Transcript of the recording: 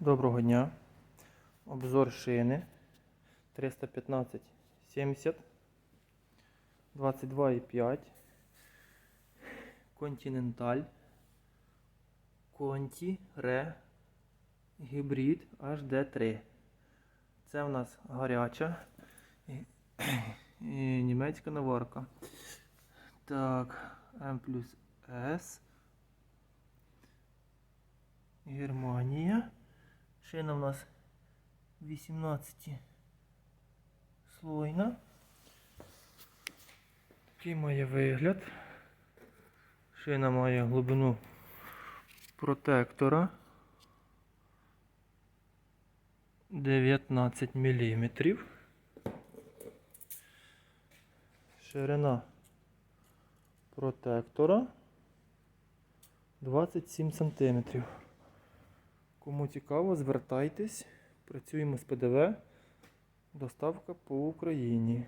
Доброго дня. Обзор шини 315 70 22,5 Continental Conti Re Гібрид HD3. Це в нас гаряча і, німецька наварка. Так, M плюс S. Германія. Шина у нас 18 слойна. Такий має вигляд. Шина має глибину протектора 19 мм. Ширина протектора 27 см. Кому цікаво, звертайтесь. Працюємо з ПДВ. Доставка по Україні.